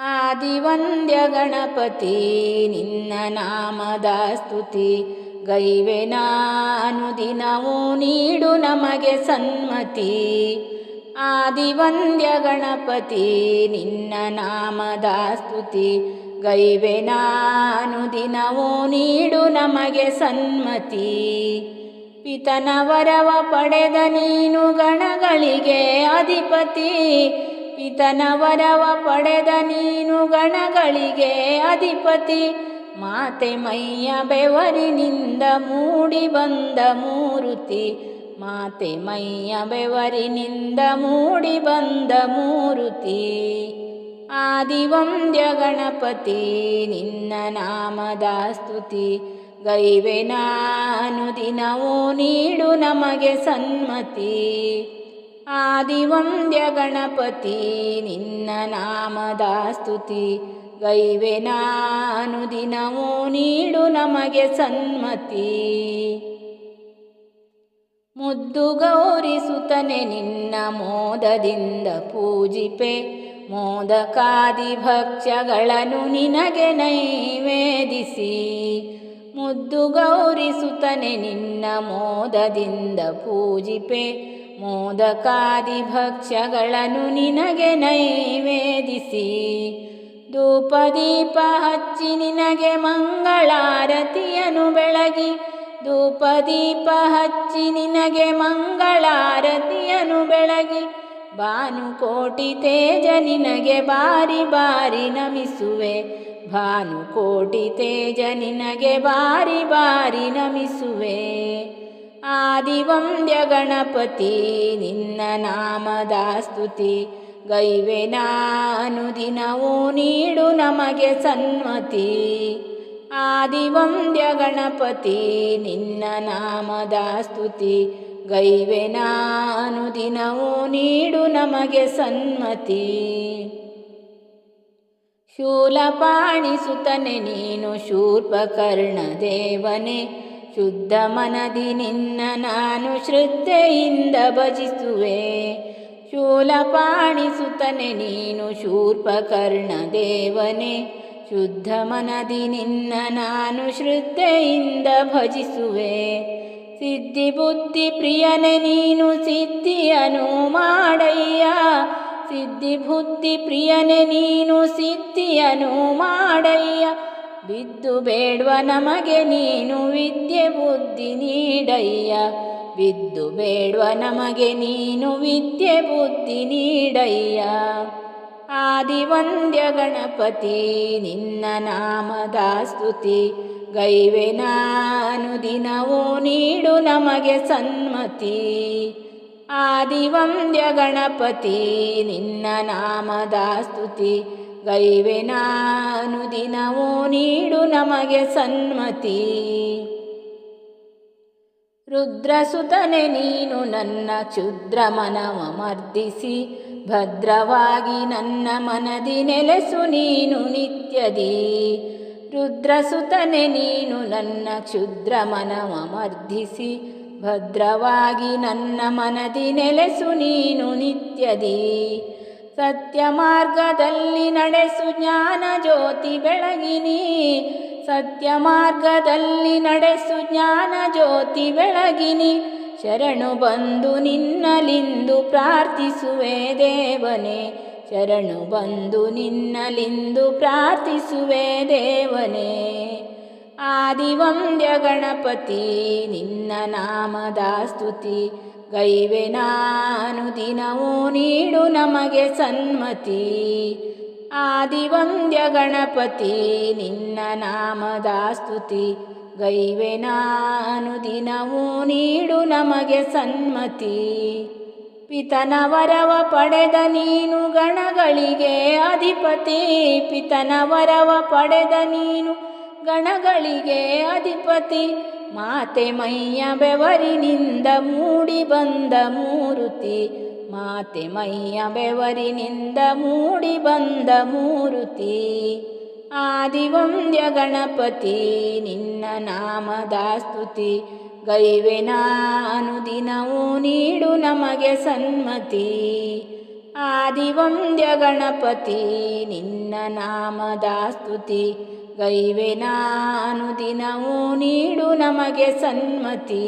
ಆದಿವಂದ್ಯ ಗಣಪತಿ, ನಿನ್ನ ನಾಮದ ಸ್ತುತಿ. ಗೈವೆ ನಾನು ದಿನವೂ ನೀಡು ನಮಗೆ ಸನ್ಮತಿ. ಆದಿವಂದ್ಯ ಗಣಪತಿ, ನಿನ್ನ ನಾಮದ ಸ್ತುತಿ. ಗೈವೆ ನಾನು ದಿನವೂ ನೀಡು ನಮಗೆ ಸನ್ಮತಿ. ಪಿತನ ವರವ ಪಡೆದ ನೀನು ಗಣಗಳಿಗೆ ಅಧಿಪತಿ. ಪಿತನ ವರವ ಪಡೆದ ನೀನು ಗಣಗಳಿಗೆ ಅಧಿಪತಿ. ಮಾತೆ ಮೈಯ ಬೆವರಿನಿಂದ ಮೂಡಿ ಬಂದ ಮೂರುತಿ. ಮಾತೆ ಮೈಯ ಬೆವರಿನಿಂದ ಮೂಡಿ ಬಂದ ಮೂರುತಿ. ಆದಿವಂದ್ಯ ಗಣಪತಿ, ನಿನ್ನ ನಾಮದ ಸ್ತುತಿ. ಗೈವೆ ನಾನು ದಿನವೂ ನೀಡು ನಮಗೆ ಸನ್ಮತಿ. ಆದಿವಂದ್ಯ ಗಣಪತಿ, ನಿನ್ನ ನಾಮದ ಸ್ತುತಿ ಗೈವೆ ನಾನು ದಿನವೂ ನೀಡು ನಮಗೆ ಸನ್ಮತಿ. ಮುದ್ದು ಗೌರಿಸುತ್ತನೆ ನಿನ್ನ ಮೋದದಿಂದ ಪೂಜಿಪೆ. ಮೋದಕಾದಿ ಭಕ್ಷ್ಯಗಳನ್ನು ನಿನಗೆ ನೈವೇದಿಸಿ. ಮುದ್ದು ಗೌರಿಸುತ್ತನೆ ನಿನ್ನ ಮೋದದಿಂದ ಪೂಜಿಪೆ. ಮೋದಕಾದಿ ಭಕ್ಷ್ಯಗಳನ್ನು ನಿನಗೆ ನೈವೇದಿಸಿ. ಧೂಪ ದೀಪ ಹಚ್ಚಿ ನಿನಗೆ ಮಂಗಳಾರತಿಯನು ಬೆಳಗಿ. ಧೂಪ ದೀಪ ಹಚ್ಚಿ ನಿನಗೆ ಮಂಗಳಾರತಿಯನು ಬೆಳಗಿ. ಭಾನುಕೋಟಿ ತೇಜ ನಿನಗೆ ಬಾರಿ ಬಾರಿ ನಮಿಸುವೆ. ಭಾನುಕೋಟಿ ತೇಜ ನಿನಗೆ ಬಾರಿ ಬಾರಿ ನಮಿಸುವೆ. ಆದಿವಂದ್ಯ ಗಣಪತಿ, ನಿನ್ನ ನಾಮದ ಸ್ತುತಿ ಗೈವೆ ನಾನು ದಿನವೂ ನೀಡು ನಮಗೆ ಸನ್ಮತಿ. ಆದಿವಂದ್ಯ ಗಣಪತಿ, ನಿನ್ನ ನಾಮದ ಸ್ತುತಿ ಗೈವೆ ನಾನು ದಿನವೂ ನೀಡು ನಮಗೆ ಸನ್ಮತಿ. ಶೂಲಪಾಣಿಸುತ್ತನೆ ನೀನು ಶೂರ್ಪಕರ್ಣ ದೇವನೇ. ಶುದ್ಧ ಮನದಿ ನಿನ್ನ ನಾನು ಶ್ರದ್ಧೆಯಿಂದ ಭಜಿಸುವೆ. ಶೂಲಪಾಣಿಸುತ್ತನೆ ನೀನು ಶೂರ್ಪಕರ್ಣ ದೇವನೇ. ಶುದ್ಧ ಮನದಿ ನಿನ್ನ ನಾನು ಶ್ರದ್ಧೆಯಿಂದ ಭಜಿಸುವೆ. ಸಿದ್ಧಿ ಬುದ್ಧಿ ಪ್ರಿಯನೆ ನೀನು ಸಿದ್ಧಿಯನು ಮಾಡಯ್ಯ. ಸಿದ್ಧಿ ಬುದ್ಧಿ ಪ್ರಿಯನೆ ನೀನು ಸಿದ್ಧಿಯನು ಮಾಡಯ್ಯ. ಬಿದ್ದು ಬೇಡ್ವ ನಮಗೆ ನೀನು ವಿದ್ಯೆ ಬುದ್ಧಿ ನೀಡಯ್ಯ. ಬಿದ್ದು ಬೇಡ್ವ ನಮಗೆ ನೀನು ವಿದ್ಯೆ ಬುದ್ಧಿ ನೀಡಯ್ಯ. ಆದಿವಂದ್ಯ ಗಣಪತಿ, ನಿನ್ನ ನಾಮದ ಸ್ತುತಿ. ಗೈವೆ ನಾನು ದಿನವೂ ನೀಡು ನಮಗೆ ಸನ್ಮತಿ. ಆದಿವಂದ್ಯ ಗಣಪತಿ, ನಿನ್ನ ನಾಮದ ಸ್ತುತಿ. ಗೈವೆ ನಾನು ದಿನವೂ ನೀಡು ನಮಗೆ ಸನ್ಮತಿ. ರುದ್ರಸುತನೆ ನೀನು ನನ್ನ ಕ್ಷುದ್ರ ಮನವ ಮರ್ದಿಸಿ, ಭದ್ರವಾಗಿ ನನ್ನ ಮನದಿ ನೆಲೆಸು ನೀನು ನಿತ್ಯದಿ. ರುದ್ರಸುತನೆ ನೀನು ನನ್ನ ಕ್ಷುದ್ರ ಮನವ ಮರ್ದಿಸಿ, ಭದ್ರವಾಗಿ ನನ್ನ ಮನದಿ ನೆಲೆಸು ನೀನು ನಿತ್ಯದಿ. ಸತ್ಯ ಮಾರ್ಗದಲ್ಲಿ ನಡೆಸು ಜ್ಞಾನ ಜ್ಯೋತಿ ಬೆಳಗಿನಿ. ಸತ್ಯ ಮಾರ್ಗದಲ್ಲಿ ನಡೆಸು ಜ್ಞಾನ ಜ್ಯೋತಿ ಬೆಳಗಿನಿ. ಶರಣು ಬಂದು ನಿನ್ನಲಿಂದು ಪ್ರಾರ್ಥಿಸುವೆ ದೇವನೇ. ಶರಣು ಬಂದು ನಿನ್ನಲಿಂದು ಪ್ರಾರ್ಥಿಸುವೆ ದೇವನೇ. ಆದಿವಂದ್ಯ ಗಣಪತಿ, ನಿನ್ನ ನಾಮದ ಸ್ತುತಿ. ಗೈವೆ ನಾನು ದಿನವೂ ನೀಡು ನಮಗೆ ಸನ್ಮತಿ. ಆದಿವಂದ್ಯ ಗಣಪತಿ, ನಿನ್ನ ನಾಮದ ಸ್ತುತಿ. ಗೈವೆ ನಾನು ದಿನವೂ ನೀಡು ನಮಗೆ ಸನ್ಮತಿ. ಪಿತನ ವರವ ಪಡೆದ ನೀನು ಗಣಗಳಿಗೆ ಅಧಿಪತಿ. ಪಿತನ ವರವ ಪಡೆದ ನೀನು ಗಣಗಳಿಗೆ ಅಧಿಪತಿ. ಮಾತೆ ಮೈಯ ಬೆವರಿನಿಂದ ಮೂಡಿ ಬಂದ ಮೂರುತಿ. ಮಾತೆ ಮೈಯ ಬೆವರಿನಿಂದ ಮೂಡಿ ಬಂದ ಮೂರುತಿ. ಆದಿವಂದ್ಯ ಗಣಪತಿ, ನಿನ್ನ ನಾಮದ ಸ್ತುತಿ. ಗೈವೆ ನಾನು ದಿನವೂ ನೀಡು ನಮಗೆ ಸನ್ಮತಿ. ಆದಿವಂದ್ಯ ಗಣಪತಿ, ನಿನ್ನ ನಾಮದ ಸ್ತುತಿ. ಗೈವೆ ನಾನು ದಿನವೂ ನೀಡು ನಮಗೆ ಸನ್ಮತಿ.